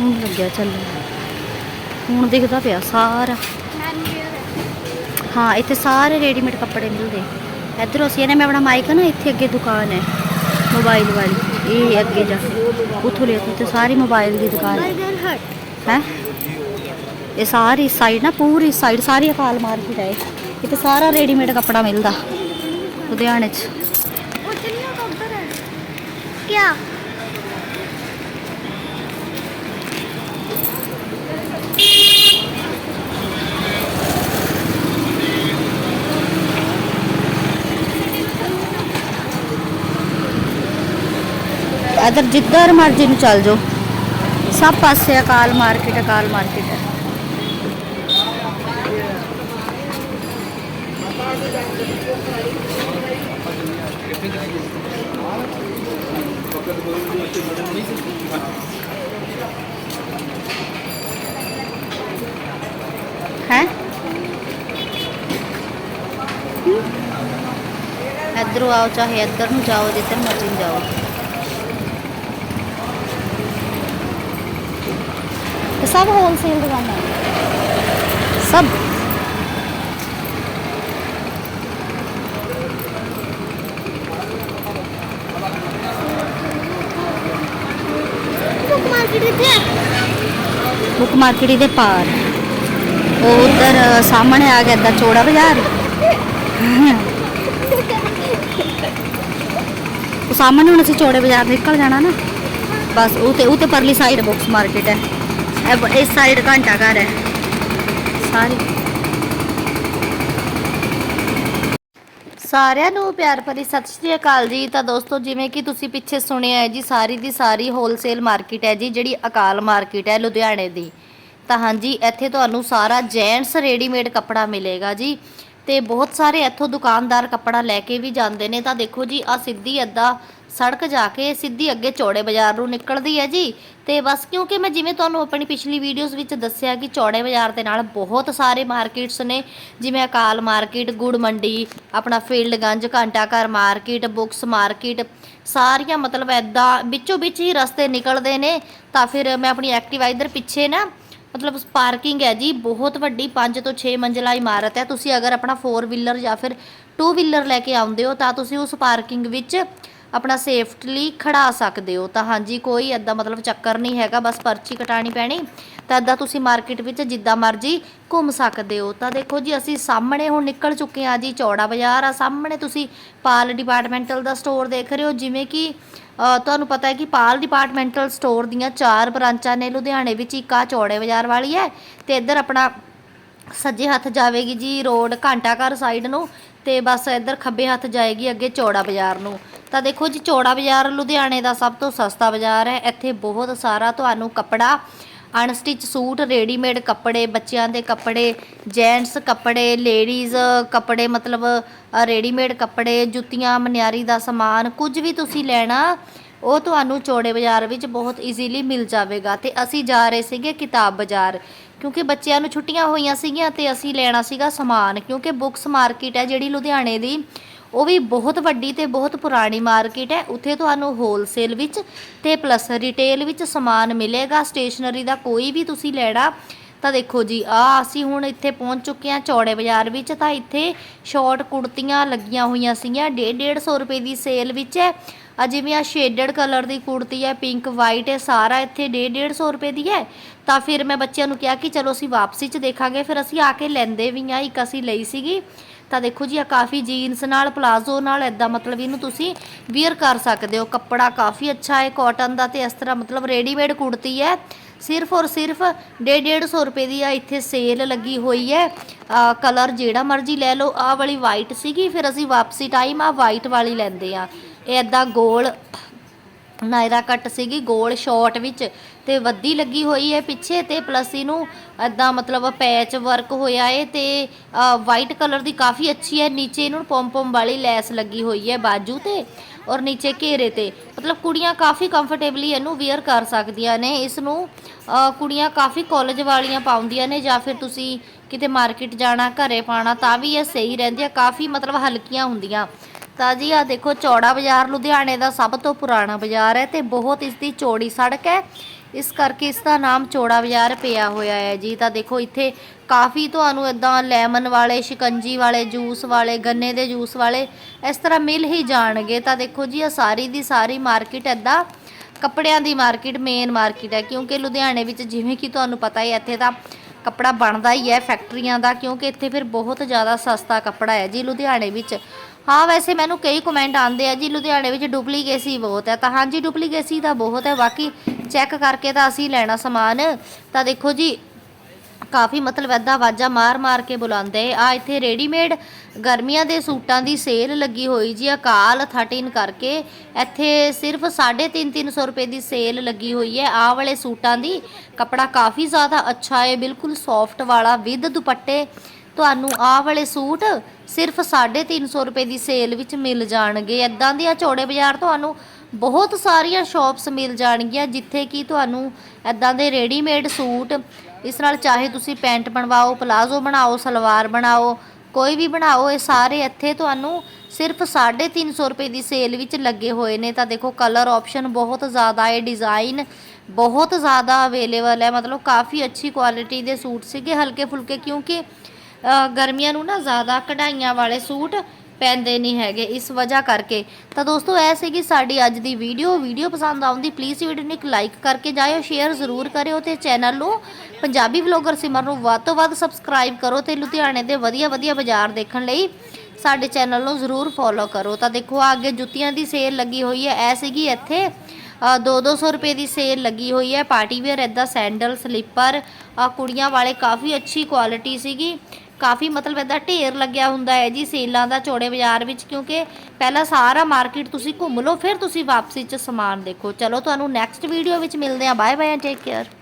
ਹੁਣ ਲੱਗਿਆ ਚੱਲਣ ਹੁਣ ਦਿਖਦਾ ਪਿਆ ਸਾਰਾ। ਹਾਂ ਇੱਥੇ ਸਾਰੇ ਰੈਡੀਮੇਡ ਕੱਪੜੇ ਮਿਲਦੇ। ਇੱਧਰੋਂ ਅਸੀਂ ਇਹਨੇ ਮੈਂ ਆਪਣਾ ਮਾਈਕ ਨਾ ਇੱਥੇ ਅੱਗੇ ਦੁਕਾਨ ਹੈ ਮੋਬਾਈਲ ਵਾਲੀ। ਇਹ ਅੱਗੇ ਜਾ ਕੇ। ਉੱਥੋਂ ਲਿਆ ਤੇ ਸਾਰੀ ਮੋਬਾਈਲ ਦੀ ਦੁਕਾਨ ਹੈ। ਹੈ? ਇਹ ਸਾਰੀ ਸਾਈਡ ਨਾ ਪੂਰੀ ਸਾਈਡ ਸਾਰੀ ਅਕਾਲ ਮਾਰਕੀਟ ਹੈ। ਇੱਥੇ ਸਾਰਾ ਰੈਡੀਮੇਡ ਕੱਪੜਾ ਮਿਲਦਾ ਲੁਧਿਆਣੇ 'ਚ। ਉਹ ਚੰਨਾ ਕੱਪੜਾ ਹੈ? क्या ਇਧਰ ਜਿੱਧਰ ਮਰਜ਼ੀ ਨੂੰ ਚੱਲ ਜਾਓ। ਸਭ ਪਾਸੇ ਅਕਾਲ ਮਾਰਕੀਟ ਅਕਾਲ ਮਾਰਕੀਟ ਹੈ ਹੈ? ਇੱਧਰੋਂ ਆਓ, ਚਾਹੇ ਇੱਧਰ ਨੂੰ ਜਾਓ, ਜਿੱਧਰ ਮਰਜ਼ੀ ਨੂੰ ਜਾਓ। ਇਹ ਸਭ ਹੋਲਸੇਲ ਦੁਕਾਨਾਂ ਹੈ। ਸਭ बुक मार्केट किथे ਬੁੱਕ ਮਾਰਕੀਟ ਦੇ ਪਾਰ ਉਹ ਉਧਰ ਸਾਹਮਣੇ ਆ ਗਿਆ ਇੱਦਾਂ ਚੋੜਾ ਬਾਜ਼ਾਰ ਉਹ ਸਾਹਮਣੇ ਹੁਣ ਅਸੀਂ ਚੋੜੇ ਬਾਜ਼ਾਰ ਨਿਕਲ ਜਾਣਾ ਨਾ ਬਸ ਉਹ ਤੇ ਉਹ ਤੇ ਪਰਲੀ ਸਾਈਡ ਬੁੱਕਸ ਮਾਰਕੀਟ ਹੈ ਇਹ ਬ- ਇਸ ਸਾਈਡ ਘੰਟਾ ਘਰ ਹੈ। ਸਾਰੀ। ਸਾਰਿਆਂ ਨੂੰ ਪਿਆਰ ਭਰੀ ਸਤਿ ਸ਼੍ਰੀ ਅਕਾਲ ਜੀ। ਤਾਂ ਦੋਸਤੋ, ਜਿਵੇਂ ਕਿ ਤੁਸੀਂ ਪਿੱਛੇ ਸੁਣਿਆ ਹੈ ਜੀ, ਸਾਰੀ ਦੀ ਸਾਰੀ ਹੋਲਸੇਲ ਮਾਰਕੀਟ ਹੈ ਜੀ, ਜਿਹੜੀ ਅਕਾਲ ਮਾਰਕੀਟ ਹੈ ਲੁਧਿਆਣੇ ਦੀ। ਤਾਂ ਹਾਂਜੀ, ਇੱਥੇ ਤੁਹਾਨੂੰ ਸਾਰਾ ਜੈਂਟਸ ਰੈਡੀਮੇਡ ਕੱਪੜਾ ਮਿਲੇਗਾ ਜੀ। ਤੇ ਬਹੁਤ ਸਾਰੇ ਇੱਥੋਂ ਦੁਕਾਨਦਾਰ ਕੱਪੜਾ ਲੈ ਕੇ ਵੀ ਜਾਂਦੇ ਨੇ। ਤਾਂ ਦੇਖੋ ਜੀ ਆ ਸਿੱਧੀ ਏਦਾਂ ਸੜਕ ਜਾ ਕੇ ਸਿੱਧੀ ਅੱਗੇ ਚੌੜੇ ਬਾਜ਼ਾਰ ਨੂੰ ਨਿਕਲਦੀ ਹੈ ਜੀ। ਤੇ ਬਸ ਕਿਉਂਕਿ ਮੈਂ ਜਿਵੇਂ ਤੁਹਾਨੂੰ ਆਪਣੀ ਪਿਛਲੀ ਵੀਡੀਓਜ਼ ਵਿੱਚ ਦੱਸਿਆ ਕਿ ਚੌੜੇ ਬਾਜ਼ਾਰ ਦੇ ਨਾਲ ਬਹੁਤ ਸਾਰੇ ਮਾਰਕੀਟਸ ਨੇ, ਜਿਵੇਂ ਅਕਾਲ ਮਾਰਕੀਟ ਗੁੜ ਮੰਡੀ, ਆਪਣਾ ਫੀਲਡਗੰਜ ਘੰਟਾ ਘਰ ਮਾਰਕੀਟ ਬੁੱਕਸ ਮਾਰਕੀਟ ਸਾਰੀਆਂ ਮਤਲਬ ਐਦਾਂ ਵਿੱਚੋਂ ਵਿੱਚ ਹੀ ਰਸਤੇ ਨਿਕਲਦੇ ਨੇ, ਤਾਂ ਫਿਰ ਮੈਂ ਆਪਣੀ ਐਕਟਿਵਾ ਇਧਰ ਪਿੱਛੇ ਨਾ, ਮਤਲਬ ਪਾਰਕਿੰਗ ਹੈ ਜੀ, ਬਹੁਤ ਵੱਡੀ 5 ਤੋਂ 6 ਮੰਜ਼ਲਾ ਇਮਾਰਤ ਹੈ। ਤੁਸੀਂ ਅਗਰ ਆਪਣਾ 4 ਵੀਲਰ ਜਾਂ ਫਿਰ 2 ਵੀਲਰ ਲੈ ਕੇ ਆਉਂਦੇ ਹੋ, ਤਾਂ ਤੁਸੀਂ ਉਸ ਪਾਰਕਿੰਗ ਵਿੱਚ ਆਪਣਾ ਸੇਫਟਲੀ ਖੜਾ ਸਕਦੇ ਹੋ। ਤਾਂ ਹਾਂਜੀ, ਕੋਈ ਐਦਾਂ ਮਤਲਬ ਚੱਕਰ ਨਹੀਂ ਹੈਗਾ, ਬਸ ਪਰਚੀ ਕਟਾਣੀ ਪੈਣੀ। ਤਾਂ ਐਦਾਂ ਤੁਸੀਂ ਮਾਰਕੀਟ ਵਿੱਚ ਜਿੱਦਾਂ ਮਰਜ਼ੀ ਘੁੰਮ ਸਕਦੇ ਹੋ। ਤਾਂ ਦੇਖੋ ਜੀ, ਅਸੀਂ ਸਾਹਮਣੇ ਹੁਣ ਨਿਕਲ ਚੁੱਕੇ ਹਾਂ ਜੀ, ਚੌੜਾ ਬਾਜ਼ਾਰ ਆ। ਸਾਹਮਣੇ ਤੁਸੀਂ ਪਾਲ ਡਿਪਾਰਟਮੈਂਟਲ ਦਾ ਸਟੋਰ ਦੇਖ ਰਹੇ ਹੋ, ਜਿਵੇਂ ਕਿ ਤੁਹਾਨੂੰ ਪਤਾ ਹੈ ਕਿ ਪਾਲ ਡਿਪਾਰਟਮੈਂਟਲ ਸਟੋਰ ਦੀਆਂ ਚਾਰ ਬ੍ਰਾਂਚਾਂ ਨੇ। ਲੁਧਿਆਣੇ ਵਿੱਚ ਇੱਕ ਆ, ਚੌੜੇ ਬਾਜ਼ਾਰ ਵਾਲੀ ਹੈ। ਤੇ ਇੱਧਰ ਆਪਣਾ ਸੱਜੇ ਹੱਥ ਜਾਵੇਗੀ ਜੀ ਰੋਡ ਘੰਟਾ ਘਰ ਸਾਈਡ ਨੂੰ। ਤੇ ਬਸ ਇੱਧਰ ਖੱਬੇ ਹੱਥ ਜਾਏਗੀ ਅੱਗੇ ਚੌੜਾ ਬਾਜ਼ਾਰ ਨੂੰ। ਤਾਂ ਦੇਖੋ ਜੀ, ਚੌੜਾ ਬਾਜ਼ਾਰ ਲੁਧਿਆਣੇ ਦਾ ਸਭ ਤੋਂ ਸਸਤਾ ਬਾਜ਼ਾਰ ਹੈ। ਇੱਥੇ ਬਹੁਤ ਸਾਰਾ ਤੁਹਾਨੂੰ ਕੱਪੜਾ ਅਨਸਟਿਚ ਸੂਟ, ਰੈਡੀਮੇਡ ਕੱਪੜੇ, ਬੱਚਿਆਂ ਦੇ ਕੱਪੜੇ, ਜੈਂਟਸ ਕੱਪੜੇ, ਲੇਡੀਜ਼ ਕੱਪੜੇ, ਮਤਲਬ ਰੈਡੀਮੇਡ ਕੱਪੜੇ, ਜੁੱਤੀਆਂ, ਮਨਿਆਰੀ ਦਾ ਸਮਾਨ, ਕੁਝ ਵੀ ਤੁਸੀਂ ਲੈਣਾ, ਉਹ ਤੁਹਾਨੂੰ ਚੌੜੇ ਬਾਜ਼ਾਰ ਵਿੱਚ ਬਹੁਤ ਈਜ਼ੀਲੀ ਮਿਲ ਜਾਵੇਗਾ। ਤੇ ਅਸੀਂ ਜਾ ਰਹੇ ਸੀਗੇ ਕਿਤਾਬ ਬਾਜ਼ਾਰ, ਕਿਉਂਕਿ ਬੱਚਿਆਂ ਨੂੰ ਛੁੱਟੀਆਂ ਹੋਈਆਂ ਸੀਗੀਆਂ ਤੇ ਅਸੀਂ ਲੈਣਾ ਸੀਗਾ ਸਮਾਨ, ਕਿਉਂਕਿ ਬੁੱਕਸ ਮਾਰਕੀਟ ਹੈ ਜਿਹੜੀ ਲੁਧਿਆਣੇ ਦੀ ਉਹ ਵੀ ਬਹੁਤ ਵੱਡੀ ਤੇ ਬਹੁਤ ਪੁਰਾਣੀ ਮਾਰਕੀਟ ਹੈ। ਉੱਥੇ ਤੁਹਾਨੂੰ ਹੋਲਸੇਲ ਵਿੱਚ ਤੇ ਪਲੱਸ ਰਿਟੇਲ ਵਿੱਚ ਸਮਾਨ ਮਿਲੇਗਾ। ਸਟੇਸ਼ਨਰੀ ਦਾ ਕੋਈ ਵੀ ਤੁਸੀਂ ਲੈਣਾ, ਤਾਂ ਦੇਖੋ ਜੀ, ਆ ਅਸੀਂ ਹੁਣ ਇੱਥੇ ਪਹੁੰਚ ਚੁੱਕੇ ਹਾਂ ਚੌੜੇ ਬਾਜ਼ਾਰ ਵਿੱਚ, ਤਾਂ ਇੱਥੇ ਸ਼ਾਰਟ ਕੁੜਤੀਆਂ ਲੱਗੀਆਂ ਹੋਈਆਂ ਸੀਗੀਆਂ। 150 ਰੁਪਏ ਦੀ ਸੇਲ ਵਿੱਚ ਹੈ। ਆ ਜਿਵੇਂ ਆ ਸ਼ੇਡਡ ਕਲਰ ਦੀ ਕੁੜਤੀ ਹੈ ਪਿੰਕ ਵਾਈਟ ਹੈ, ਸਾਰਾ ਇੱਥੇ 150 ਰੁਪਏ ਦੀ ਹੈ। ਤਾਂ ਫਿਰ ਮੈਂ ਬੱਚਿਆਂ ਨੂੰ ਕਿਹਾ ਕਿ ਚਲੋ ਅਸੀਂ ਵਾਪਸੀ 'ਚ ਦੇਖਾਂਗੇ। ਫਿਰ ਅਸੀਂ ਆ ਕੇ ਲੈਂਦੇ ਵੀ ਆ ਇੱਕ ਅਸੀਂ ਲਈ ਸੀਗੀ। ਤਾਂ ਦੇਖੋ ਜੀ, ਆ ਕਾਫੀ ਜੀਨਸ ਨਾਲ ਪਲਾਜ਼ੋ ਨਾਲ ਐਦਾਂ ਮਤਲਬ ਇਹਨੂੰ ਤੁਸੀਂ ਵੀਅਰ ਕਰ ਸਕਦੇ ਹੋ। ਕੱਪੜਾ ਕਾਫੀ ਅੱਛਾ ਹੈ ਕਾਟਨ ਦਾ ਤੇ ਇਸ ਤਰ੍ਹਾਂ ਮਤਲਬ ਰੈਡੀਮੇਡ ਕੁੜਤੀ ਹੈ। ਸਿਰਫ ਔਰ ਸਿਰਫ 150 ਰੁਪਏ ਦੀ ਆ ਇੱਥੇ ਸੇਲ ਲੱਗੀ ਹੋਈ ਹੈ। ਕਲਰ ਜਿਹੜਾ ਮਰਜ਼ੀ ਲੈ ਲਓ। ਆਹ ਵਾਲੀ ਵਾਈਟ ਸੀਗੀ। ਫਿਰ ਅਸੀਂ ਵਾਪਸੀ ਟਾਈਮ ਆ ਵਾਈਟ ਵਾਲੀ ਲੈਂਦੇ ਆ। ਇਹ ਐਦਾਂ ਗੋਲ, ਨਾਇਰਾ ਕੱਟ ਸੀਗੀ, ਗੋਲ ਸ਼ਾਰਟ ਵਿੱਚ ਤੇ ਵੱਦੀ ਲੱਗੀ ਹੋਈ ਹੈ ਪਿੱਛੇ ਤੇ ਪਲੱਸ ਇਹਨੂੰ ਐਦਾਂ ਮਤਲਬ ਪੈਚ ਵਰਕ ਹੋਇਆ ਏ ਤੇ ਵਾਈਟ ਕਲਰ ਦੀ ਕਾਫੀ ਅੱਛੀ ਹੈ, ਨੀਚੇ ਇਹਨੂੰ ਪੌਮ ਪੌਮ ਵਾਲੀ ਲੈਸ ਲੱਗੀ ਹੋਈ ਹੈ ਬਾਜੂ ਤੇ ਔਰ ਨੀਚੇ ਘੇਰੇ ਤੇ। ਮਤਲਬ ਕੁੜੀਆਂ ਕਾਫੀ ਕੰਫਰਟੇਬਲੀ ਇਹਨੂੰ ਵੇਅਰ ਕਰ ਸਕਦੀਆਂ ਨੇ ਇਸ ਨੂੰ ਕੁੜੀਆਂ ਕਾਫੀ ਕਾਲਜ ਵਾਲੀਆਂ ਪਾਉਂਦੀਆਂ ਨੇ ਜਾਂ ਫਿਰ ਤੁਸੀਂ ਕਿਤੇ ਮਾਰਕੀਟ ਜਾਣਾ, ਘਰੇ ਪਾਣਾ ਤਾਂ ਵੀ ਇਹ ਸਹੀ ਰਹਿੰਦੀ ਆ ਕਾਫੀ ਮਤਲਬ ਹਲਕੀਆਂ ਹੁੰਦੀਆਂ। ਤਾਂ ਜੀ ਆ ਦੇਖੋ ਚੌੜਾ ਬਾਜ਼ਾਰ ਲੁਧਿਆਣੇ ਦਾ ਸਭ ਤੋਂ ਪੁਰਾਣਾ ਬਾਜ਼ਾਰ ਹੈ ਤੇ ਬਹੁਤ ਇਸ ਦੀ ਚੌੜੀ ਸੜਕ ਹੈ। ਇਸ ਕਰਕੇ ਇਸ ਦਾ ਨਾਮ ਚੌੜਾ ਬਾਜ਼ਾਰ ਪਿਆ ਹੋਇਆ ਹੈ ਜੀ। ਤਾਂ ਦੇਖੋ ਇੱਥੇ ਕਾਫੀ ਤੁਹਾਨੂੰ ਇਦਾਂ ਲੈਮਨ ਵਾਲੇ, ਸ਼ਿਕੰਜੀ ਵਾਲੇ, ਜੂਸ ਵਾਲੇ, ਗੰਨੇ ਦੇ ਜੂਸ ਵਾਲੇ ਇਸ ਤਰ੍ਹਾਂ ਮਿਲ ਹੀ ਜਾਣਗੇ। ਤਾਂ ਦੇਖੋ ਜੀ ਇਹ ਸਾਰੀ ਦੀ ਸਾਰੀ ਮਾਰਕੀਟ ਇਦਾਂ ਕੱਪੜਿਆਂ ਦੀ ਮਾਰਕੀਟ, ਮੇਨ ਮਾਰਕੀਟ ਹੈ। ਕਿਉਂਕਿ ਲੁਧਿਆਣੇ ਵਿੱਚ ਜਿਵੇਂ ਕਿ ਤੁਹਾਨੂੰ ਪਤਾ ਹੀ ਹੈ, ਇੱਥੇ ਤਾਂ ਕੱਪੜਾ ਬਣਦਾ ਹੀ ਹੈ ਫੈਕਟਰੀਆਂ ਦਾ, ਕਿਉਂਕਿ ਇੱਥੇ ਫਿਰ ਬਹੁਤ ਜ਼ਿਆਦਾ ਸਸਤਾ ਕੱਪੜਾ ਹੈ ਜੀ ਲੁਧਿਆਣੇ ਵਿੱਚ। ਹਾਂ, ਵੈਸੇ ਮੈਨੂੰ ਕਈ ਕਮੈਂਟ ਆਉਂਦੇ ਆ ਜੀ, ਲੁਧਿਆਣੇ ਵਿੱਚ ਡੁਪਲੀਕੇਸੀ ਬਹੁਤ ਹੈ ਤਾਂ ਹਾਂਜੀ ਡੁਪਲੀਕੇਸੀ ਤਾਂ ਬਹੁਤ ਹੈ ਬਾਕੀ ਚੈੱਕ ਕਰਕੇ ਤਾਂ ਅਸੀਂ ਲੈਣਾ ਸਮਾਨ। ਤਾਂ ਦੇਖੋ ਜੀ, ਕਾਫੀ ਮਤਲਬ ਐਦਾਂ ਆਵਾਜ਼ਾਂ ਮਾਰ-ਮਾਰ ਕੇ ਬੁਲਾਉਂਦੇ ਆ। ਇੱਥੇ ਰੈਡੀਮੇਡ ਗਰਮੀਆਂ ਦੇ ਸੂਟਾਂ ਦੀ ਸੇਲ ਲੱਗੀ ਹੋਈ ਜੀ ਅਕਾਲ 13 ਕਰਕੇ। ਇੱਥੇ ਸਿਰਫ 350 ਰੁਪਏ ਦੀ ਸੇਲ ਲੱਗੀ ਹੋਈ ਹੈ। ਆਹ ਵਾਲੇ ਸੂਟਾਂ ਦੀ ਕਪੜਾ ਕਾਫੀ ਜ਼ਿਆਦਾ ਅੱਛਾ ਹੈ। ਬਿਲਕੁਲ ਸੌਫਟ ਵਾਲਾ ਵਿਦ ਦੁਪੱਟੇ। ਤੁਹਾਨੂੰ ਆਹ ਵਾਲੇ ਸੂਟ ਸਿਰਫ 350 ਰੁਪਏ ਦੀ ਸੇਲ ਵਿੱਚ ਮਿਲ ਜਾਣਗੇ। ਐਦਾਂ ਦੀਆਂ ਚੌੜੇ ਬਾਜ਼ਾਰ ਤੁਹਾਨੂੰ ਬਹੁਤ ਸਾਰੀਆਂ ਸ਼ਾਪਸ ਮਿਲ ਜਾਣਗੀਆਂ, ਜਿੱਥੇ ਕਿ ਤੁਹਾਨੂੰ ਐਦਾਂ ਦੇ ਰੈਡੀਮੇਡ ਸੂਟ, ਇਸ ਨਾਲ ਚਾਹੇ ਤੁਸੀਂ ਪੈਂਟ ਬਣਵਾਓ, ਪਲਾਜ਼ੋ ਬਣਾਓ, ਸਲਵਾਰ ਬਣਾਓ, ਕੋਈ ਵੀ ਬਣਾਓ, ਇਹ ਸਾਰੇ ਇੱਥੇ ਤੁਹਾਨੂੰ ਸਿਰਫ 350 ਰੁਪਏ ਦੀ ਸੇਲ ਵਿੱਚ ਲੱਗੇ ਹੋਏ ਨੇ। ਤਾਂ ਦੇਖੋ, ਕਲਰ ਆਪਸ਼ਨ ਬਹੁਤ ਜ਼ਿਆਦਾ ਹੈ, ਡਿਜ਼ਾਈਨ ਬਹੁਤ ਜ਼ਿਆਦਾ ਅਵੇਲੇਬਲ ਹੈ। ਮਤਲਬ ਕਾਫੀ ਅੱਛੀ ਕੁਆਲਿਟੀ ਦੇ ਸੂਟ ਸੀਗੇ ਹਲਕੇ ਫੁਲਕੇ ਕਿਉਂਕਿ ਗਰਮੀਆਂ ਨੂੰ ਨਾ ਜ਼ਿਆਦਾ ਕਢਾਈਆਂ ਵਾਲੇ ਸੂਟ ਪੈਂਦੇ ਨਹੀਂ ਹੈਗੇ ਇਸ ਵਜ੍ਹਾ ਕਰਕੇ। ਤਾਂ ਦੋਸਤੋ ਐ ਸੀਗੀ ਸਾਡੀ ਅੱਜ ਦੀ ਵੀਡੀਓ। ਵੀਡੀਓ ਪਸੰਦ ਆਉਂਦੀ ਪਲੀਜ਼ ਵੀਡੀਓ ਨੂੰ ਇੱਕ ਲਾਈਕ ਕਰਕੇ ਜਾਇਓ ਸ਼ੇਅਰ ਜ਼ਰੂਰ ਕਰਿਓ ਤੇ ਚੈਨਲ ਨੂੰ ਪੰਜਾਬੀ ਵਲੋਗਰ ਸਿਮਰ ਨੂੰ ਵੱਧ ਤੋਂ ਵੱਧ ਸਬਸਕ੍ਰਾਈਬ ਕਰੋ ਤੇ ਲੁਧਿਆਣੇ ਦੇ ਵਧੀਆ ਵਧੀਆ ਬਾਜ਼ਾਰ ਦੇਖਣ ਲਈ ਸਾਡੇ ਚੈਨਲ ਨੂੰ ਜ਼ਰੂਰ ਫੋਲੋ ਕਰੋ। ਤਾਂ ਦੇਖੋ, ਆਹ ਅੱਗੇ ਜੁੱਤੀਆਂ ਦੀ ਸੇਲ ਲੱਗੀ ਹੋਈ ਹੈ। ਐ ਸੀਗੀ ਇੱਥੇ 2-200 ਰੁਪਏ ਦੀ ਸੇਲ ਲੱਗੀ ਹੋਈ ਹੈ। ਪਾਰਟੀ ਵੇਅਰ ਐਦਾਂ ਸੈਂਡਲ ਸਲੀਪਰ ਕੁੜੀਆਂ ਵਾਲੇ ਕਾਫੀ ਅੱਛੀ ਕੁਆਲਿਟੀ ਸੀਗੀ। ਕਾਫੀ ਮਤਲਬ ਐਦਾਂ ਢੇਰ ਲੱਗਿਆ ਹੁੰਦਾ ਹੈ ਜੀ ਸੇਲਾਂ ਦਾ ਚੌੜੇ ਬਾਜ਼ਾਰ ਵਿੱਚ, ਕਿਉਂਕਿ ਪਹਿਲਾਂ ਸਾਰਾ ਮਾਰਕੀਟ ਤੁਸੀਂ ਘੁੰਮ ਲਓ, ਫਿਰ ਤੁਸੀਂ ਵਾਪਸੀ 'ਚ ਸਮਾਨ ਦੇਖੋ। ਚਲੋ, ਤੁਹਾਨੂੰ ਨੈਕਸਟ ਵੀਡੀਓ ਵਿੱਚ ਮਿਲਦੇ ਹਾਂ। Bye bye take care